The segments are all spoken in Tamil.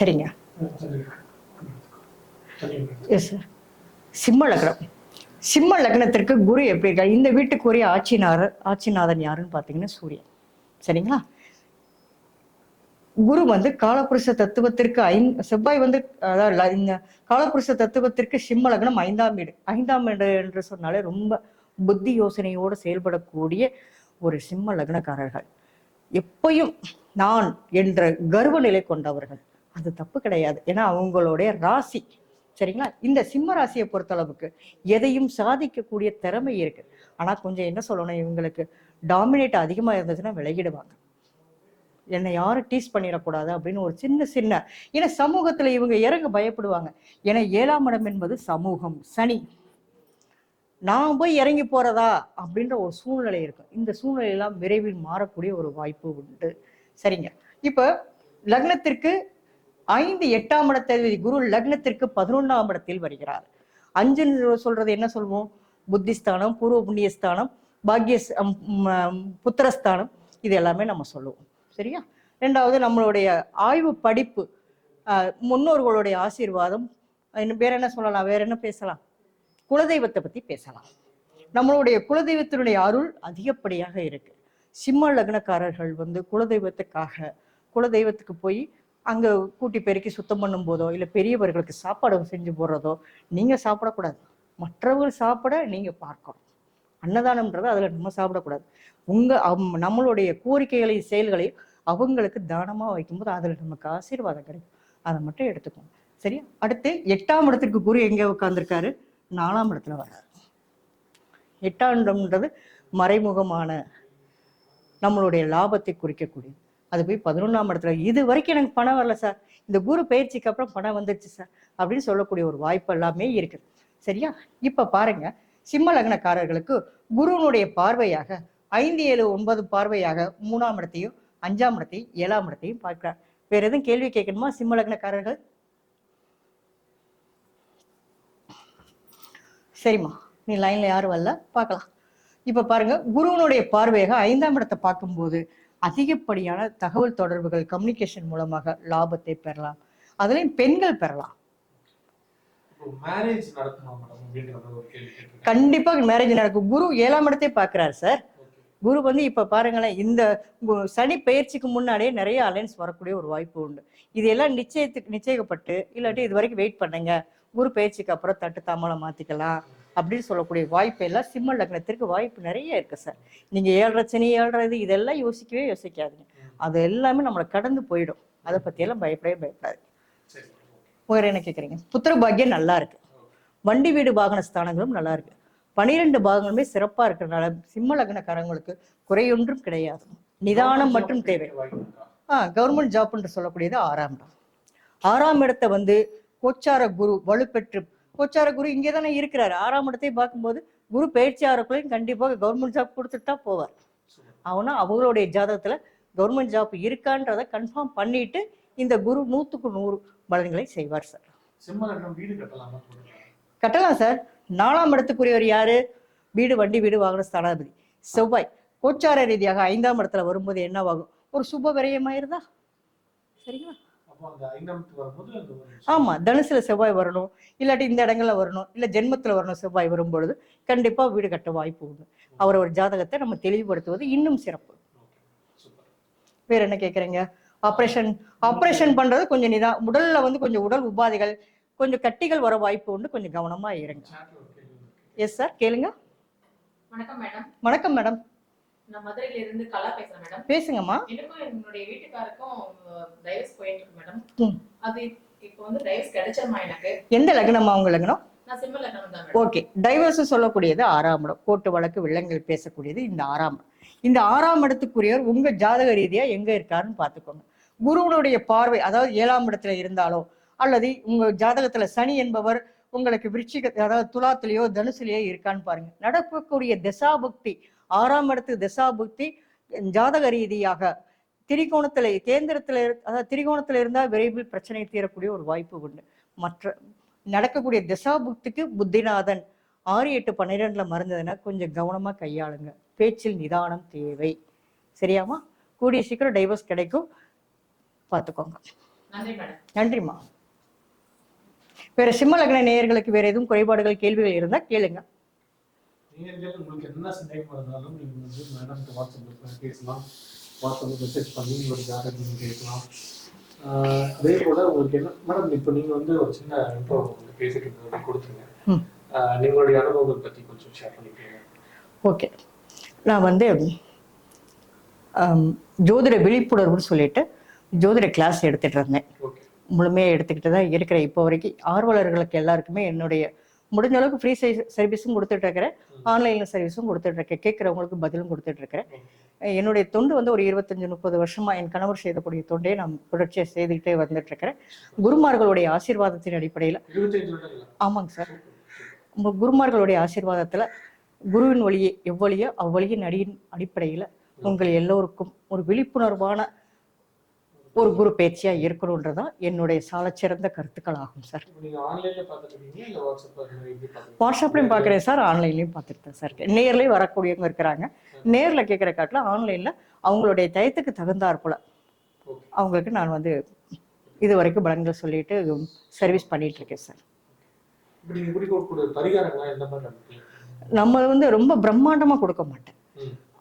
சரிங்க. எஸ் சார் சிம்ம லக்னம். சிம்ம லக்னத்திற்கு குரு எப்படி இருக்கா இந்த வீட்டுக்குரிய ஆட்சிநாதர் ஆட்சிநாதன் யாருன்னு பார்த்தீங்கன்னா சூரியன். சரிங்களா? குரு வந்து காலபுருஷ தத்துவத்திற்கு ஐந் செவ்வாய் வந்து அதாவது இந்த காலபுருஷ தத்துவத்திற்கு சிம்ம லக்னம் ஐந்தாம் வீடு. ஐந்தாம் வீடு என்று சொன்னாலே ரொம்ப புத்தி யோசனையோடு செயல்படக்கூடிய ஒரு சிம்ம லக்னக்காரர்கள். எப்பையும் நான் என்ற கர்வ நிலை கொண்டவர்கள். அது தப்பு கிடையாது. ஏன்னா அவங்களுடைய ராசி சரிங்களா? இந்த சிம்ம ராசியை பொறுத்தளவுக்கு எதையும் சாதிக்கக்கூடிய திறமை இருக்கு. ஆனா கொஞ்சம் என்ன சொல்லணும்? இவங்களுக்கு டாமினேட் அதிகமா இருந்துச்சுன்னா விலகிடுவாங்க. என்னை யாரும் டீஸ் பண்ணிடக்கூடாது அப்படின்னு ஒரு சின்ன சின்ன ஏன்னா சமூகத்துல இவங்க இறங்க பயப்படுவாங்க. ஏன்னா ஏழாம் இடம் என்பது சமூகம் சனி. நான் போய் இறங்கி போறதா? அப்படின்ற ஒரு சூழ்நிலை இருக்கும். இந்த சூழ்நிலையெல்லாம் விரைவில் மாறக்கூடிய ஒரு வாய்ப்பு உண்டு. சரிங்க. இப்ப லக்னத்திற்கு ஐந்து எட்டாம் இடத்தை குரு லக்னத்திற்கு பதினொன்றாம் இடத்தில் வருகிறார். அஞ்சு சொல்றது என்ன சொல்வோம்? புத்திஸ்தானம் பூர்வ புண்ணியஸ்தானம் பாக்கிய புத்திரஸ்தானம் இது எல்லாமே நம்ம சொல்லுவோம். சரியா? ரெண்டாவது நம்மளுடைய ஆய்வு படிப்பு முன்னோர்களுடைய ஆசீர்வாதம் இன்னும் வேற என்ன சொல்லலாம்? வேற என்ன பேசலாம்? குலதெய்வத்தை பத்தி பேசலாம். நம்மளுடைய குலதெய்வத்தினுடைய அருள் அதிகப்படியாக இருக்கு. சிம்ம லக்னக்காரர்கள் வந்து குலதெய்வத்துக்காக குலதெய்வத்துக்கு போய் அங்கே கூட்டி பெருக்கி சுத்தம் பண்ணும் போதோ இல்லை பெரியவர்களுக்கு சாப்பாடு செஞ்சு போடுறதோ நீங்கள் சாப்பிடக்கூடாது. மற்றவர்கள் சாப்பிட நீங்கள் பார்க்கணும். அன்னதானம்ன்றது அதில் நம்ம சாப்பிடக்கூடாது. உங்கள் அம்- நம்மளுடைய கோரிக்கைகளை செயல்களை அவங்களுக்கு தானமாக வைக்கும்போது அதில் நமக்கு ஆசீர்வாதம் கிடைக்கும். அதை மட்டும் எடுத்துக்கணும் சரியா? அடுத்து எட்டாம் இடத்திற்கு குரு எங்கே உட்காந்துருக்காரு நாலாம் இடத்துல வர்றாரு. எட்டாம் இடம்ன்றது மறைமுகமான நம்மளுடைய லாபத்தை குறிக்கக்கூடியது. அது போய் பதினொன்றாம் இடத்துல. இது வரைக்கும் எனக்கு பணம் வரல சார் இந்த குரு பயிற்சிக்கு அப்புறம் பணம் வந்துருச்சு சார் அப்படின்னு சொல்லக்கூடிய ஒரு வாய்ப்பு எல்லாமே இருக்குது சரியா? இப்ப பாருங்க. சிம்ம லக்னக்காரர்களுக்கு குருவினுடைய பார்வையாக ஐந்து ஏழு ஒன்பது பார்வையாக மூணாம் இடத்தையும் அஞ்சாம் இடத்தையும் ஏழாம் இடத்தையும் பார்க்கிறார். வேற எதுவும் கேள்வி கேட்கணுமா சிம்ம லக்னக்காரர்கள்? சரிம்மா. நீ லைன்ல யாரும் வரல? பார்க்கலாம். இப்ப பாருங்க. குருவனுடைய பார்வையாக ஐந்தாம் இடத்தை பார்க்கும்போது அதிகப்படியான தகவல் தொடர்புகள் கம்யூனிகேஷன் மூலமாக லாபத்தை பெறலாம். அதுலயும் பெண்கள் பெறலாம். மேரேஜ் நடத்தணும் மேடம் அப்படின்றத ஒரு கேள்வி கேட்டிருக்கேன். கண்டிப்பா மேரேஜ் நடக்கும். குரு ஏழாம் இடத்தை பார்க்கிறார் சார். குரு வந்து இப்ப பாருங்களேன் இந்த சனி பயிற்சிக்கு முன்னாடியே நிறைய அலைன்ஸ் வரக்கூடிய ஒரு வாய்ப்பு உண்டு. இதெல்லாம் நிச்சயத்துக்கு நிச்சயிக்கப்பட்டு இல்லாட்டி இது வரைக்கும் வெயிட் பண்ணுங்க. குரு பயிற்சிக்கு அப்புறம் தட்டு தாமலம் மாத்திக்கலாம். அப்படின்னு சொல்லக்கூடிய வாய்ப்பு எல்லாம் சிம்ம லக்னத்திற்கு வாய்ப்பு நிறைய இருக்கு சார் நீங்க ஏழரை சனி ஏழரை இது இதெல்லாம் யோசிக்கவே யோசிக்காதீங்க. அது எல்லாமே நம்மளை கடந்து போயிடும். அதை பத்தி எல்லாம் பயப்படவே பயப்படாது. வேற என்ன கேக்குறீங்க? புத்திர பாக்கியம் நல்லா இருக்கு. வண்டி வீடு வாகன ஸ்தானங்களும் நல்லா இருக்கு. பனிரெண்டு பாகங்களுமே சிறப்பா இருக்கிறதுனால சிம்ம லக்னக்காரங்களுக்கு குறையொன்றும் கிடையாது. நிதானம் மட்டும் தேவை? ஆ கவர்மெண்ட் ஜாப் என்று சொல்லக்கூடியது ஆறாம் இடம். ஆறாம் இடத்தை வந்து கோச்சார குரு வலுப்பெற்று கோச்சார குரு இங்கே தானே இருக்கிறாரு. ஆறாம் இடத்தை பார்க்கும்போது குரு பயிற்சி ஆறக்குள்ளையும் கண்டிப்பாக கவர்மெண்ட் ஜாப் கொடுத்துட்டு தான் போவார். அவனா அவங்களுடைய ஜாதகத்துல கவர்மெண்ட் ஜாப் இருக்கான்றதை கன்ஃபார்ம் பண்ணிட்டு இந்த குரு நூத்துக்கு நூறு பலன்களை செய்வார் சார் கட்டலாமா? சார் நாலாம் இடத்துக்குரியவர் யாரு? வீடு வண்டி வீடு வாகன ஸ்தானாதிபதி செவ்வாய். கோச்சார ரீதியாக ஐந்தாம் இடத்துல வரும்போது என்னவாகும்? ஒரு சுப விரயமாயிருதா சரிங்களா? ஒரு ஆமா தனுசுல செவ்வாய் வரணும் இல்லாட்டி இந்த இடங்கள்ல வரணும் இல்ல ஜென்மத்துல வரணும் செவ்வாய் வரும்பொழுது கண்டிப்பா வீடு கட்ட வாய்ப்பு உண்டு. அவரவர் ஜாதகத்தை நம்ம தெளிவுபடுத்துவது இன்னும் சிறப்பு. வேற என்ன கேக்குறீங்க? ஆப்ரேஷன் ஆப்ரேஷன் பண்றது கொஞ்சம் நிதா உடல்ல வந்து கொஞ்சம் உடல் உபாதைகள் கொஞ்சம் கட்டிகள் வர வாய்ப்பு உண்டு கொஞ்சம் கவனமா இருங்க. ஒரு. எஸ் சார் கேளுங்க. வணக்கம் மேடம் வணக்கம் மேடம் நான் மதுரையில இருந்து கலா பேசுறேன் மேடம். பேசுங்கம்மா. எனக்கும் என்னுடைய வீட்டுக்காருக்கும் டைவர்ஸ் போயிட்டு இருக்கு மேடம். அது இப்போ வந்து டைவர்ஸ் கிடைச்சமா எனக்கு. எந்த லக்னமா உங்க லக்னம்? ஓகே. டைவர்ஸ் சொல்லக்கூடியது ஆறாம் இடம். கோர்ட்டு வழக்கு வில்லங்கள் பேசக்கூடியது இந்த ஆறாம் இடம். இந்த ஆறாம் இடத்துக்குரியவர் உங்க ஜாதக ரீதியா எங்க இருக்காருன்னு பார்த்துக்கோங்க. குருவனுடைய பார்வை அதாவது ஏழாம் இடத்துல இருந்தாலோ அல்லது உங்க ஜாதகத்துல சனி என்பவர் உங்களுக்கு விருச்சிக அதாவது துலாத்திலேயோ தனுசுலயோ இருக்கான்னு பாருங்க. நடக்கக்கூடிய திசாபுக்தி ஆறாம் இடத்து திசாபுக்தி ஜாதக ரீதியாக திரிகோணத்துல கேந்திரத்துல இரு- அதாவது திரிகோணத்துல இருந்தா விரைவில் பிரச்சனை தீரக்கூடிய ஒரு வாய்ப்பு உண்டு. மற்ற நடக்கக்கூடிய திசாபுக்திக்கு புத்திநாதன் ஆறு எட்டு பன்னிரெண்டுல மறந்ததுன்னா கொஞ்சம் கவனமா கையாளுங்க. பேச்சில் நிதானம் தேவை. சரியாமா கூடிய சீக்கிரம் டைவர்ஸ் கிடைக்கும். பார்த்துக்கோங்க. நன்றிம்மா. வேற சிம்ம லக்ன நேயர்களுக்கு வேற எதுவும் குறைபாடுகள் கேள்விகள் இருந்தா கேளுங்க. நேயர்கள் உங்களுக்கு என்ன சந்தேகம் இருந்தாலும் நீங்க வந்து மேடம் வாட்ஸ்அப்ல பேசலாம். வாட்ஸ்அப்ல மெசேஜ் பண்ணி ஒரு ஜாதகம் கேட்கலாம். அதே போல உங்களுக்கு என்ன மேடம் இப்போ நீங்க வந்து ஒரு சின்ன இன்ட்ரோ உங்களுக்கு இருந்தது கொடுத்துருங்க. நீங்களுடைய அனுபவங்கள் பத்தி கொஞ்சம் ஷேர் பண்ணிக்கோங்க. ஓகே. நான் வந்து ஜோதிட விழிப்புணர்வுன்னு சொல்லிட்டு ஜோதிட கிளாஸ் எடுத்துட்டு இருந்தேன். முழுமையாக எடுத்துக்கிட்டு தான் இருக்கிறேன். இப்போ வரைக்கும் ஆர்வலர்களுக்கு எல்லாருக்குமே என்னுடைய முடிஞ்ச அளவுக்கு ஃப்ரீ சர்வீஸும் கொடுத்துட்டு இருக்கிறேன் ஆன்லைனில் சர்வீஸும் கொடுத்துட்டு இருக்கேன் கேட்குறவங்களுக்கு பதிலும் கொடுத்துட்டு இருக்கிறேன் என்னுடைய தொண்டு வந்து ஒரு இருபத்தஞ்சு முப்பது வருஷமா என் கணவர் செய்யக்கூடிய தொண்டையை நான் தொடர்ச்சியாக செய்துக்கிட்டே வந்துட்டு இருக்கிறேன் குருமார்களுடைய ஆசீர்வாதத்தின் அடிப்படையில் ஆமாங்க சார். உங்க குருமார்களுடைய ஆசீர்வாதத்துல குருவின் வழியே எவ்வழியோ அவ்வழியின் அடியின் அடிப்படையில உங்கள் எல்லோருக்கும் ஒரு விழிப்புணர்வான ஒரு குரு பேச்சியா இருக்கணுன்றதான் என்னுடைய சாலச்சிறந்த கருத்துக்கள் ஆகும் சார் வாட்ஸ்அப்லையும் பார்க்குறேன் சார். ஆன்லைன்லையும் பார்த்துட்டு தான் சார். நேர்லயும் வரக்கூடியவங்க இருக்கிறாங்க. நேர்ல கேட்குற காட்டில் ஆன்லைன்ல அவங்களுடைய டயத்துக்கு தகுந்தாற் போல அவங்களுக்கு நான் வந்து இது வரைக்கும் பலன்கள் சொல்லிட்டு சர்வீஸ் பண்ணிட்டு இருக்கேன் சார் நம்ம வந்து ரொம்ப பிரம்மாண்டமா கொடுக்க மாட்டேன்.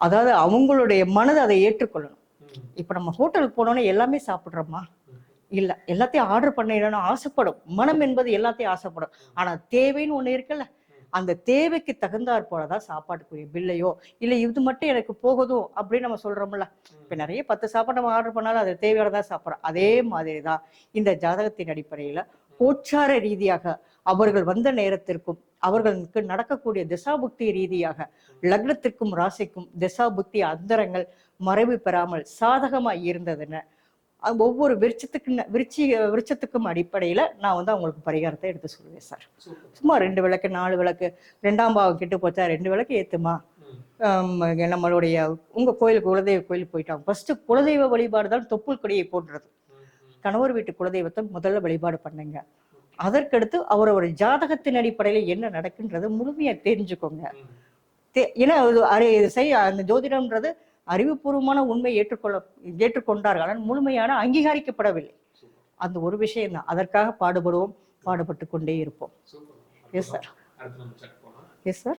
அதாவது அவங்களுடைய மனதை அதை ஏற்றுக்கொள்ளணும். இப்போ நம்ம ஹோட்டலுக்கு போனோன்னே எல்லாமே சாப்பிட்றோமா இல்ல எல்லாத்தையும் ஆர்டர் பண்ணிடணும் ஆசைப்படும். மனம் என்பது எல்லாத்தையும் ஆசைப்படும். ஆனா தேவைன்னு ஒண்ணு இருக்குல்ல. அந்த தேவைக்கு தகுந்தாற் போலதான் சாப்பாட்டுக்குரிய பில்லையோ இல்லை இது மட்டும் எனக்கு போகுதும் அப்படின்னு நம்ம சொல்றோம்ல. இப்ப நிறைய பத்து சாப்பாடு நம்ம ஆர்டர் பண்ணாலும் அது தேவையானதான் சாப்பிட்றோம். அதே மாதிரி தான் இந்த ஜாதகத்தின் அடிப்படையில கோச்சார ரீதியாக அவர்கள் வந்த நேரத்திற்கும் அவர்களுக்கு நடக்கக்கூடிய திசாபுக்தி ரீதியாக லக்னத்திற்கும் ராசிக்கும் திசாபுக்தி அந்தரங்கள் மறைவு பெறாமல் சாதகமா இருந்ததுன்னு ஒவ்வொரு விருட்சத்துக்கு விருச்சி விருட்சத்துக்கும் அடிப்படையில நான் வந்து அவங்களுக்கு பரிகாரத்தை எடுத்து சொல்லுவேன் சார். சும்மா ரெண்டு விளக்கு நாலு விளக்கு ரெண்டாம் பாவம் கெட்டு போச்சா ரெண்டு விளக்கு ஏத்துமா? ம். ஆம், நம்மளுடைய உங்க கோயில் குலதெய்வ கோயில் போயிட்டாங்க. ஃபர்ஸ்ட் குலதெய்வ வழிபாடு தான் தொப்புள் கொடியை போன்றது. கணவர் வீட்டு குலதெய்வத்தை முதல்ல வழிபாடு பண்ணுங்க. அதற்கடுத்து அவரோட ஜாதகத்தின் அடிப்படையில என்ன நடக்குன்றதை முழுமையா தெரிஞ்சுக்கோங்க. ஏன்னா அது செய் அந்த ஜோதிடம்ன்றது அறிவுபூர்வமான உண்மை ஏற்றுக்கொள்ள ஏற்றுக்கொண்டார்கள். ஆனால் முழுமையான அங்கீகரிக்கப்படவில்லை. அந்த ஒரு விஷயம் தான் அதற்காக பாடுபடுவோம் பாடுபட்டு கொண்டே இருப்போம். Yes sir yes sir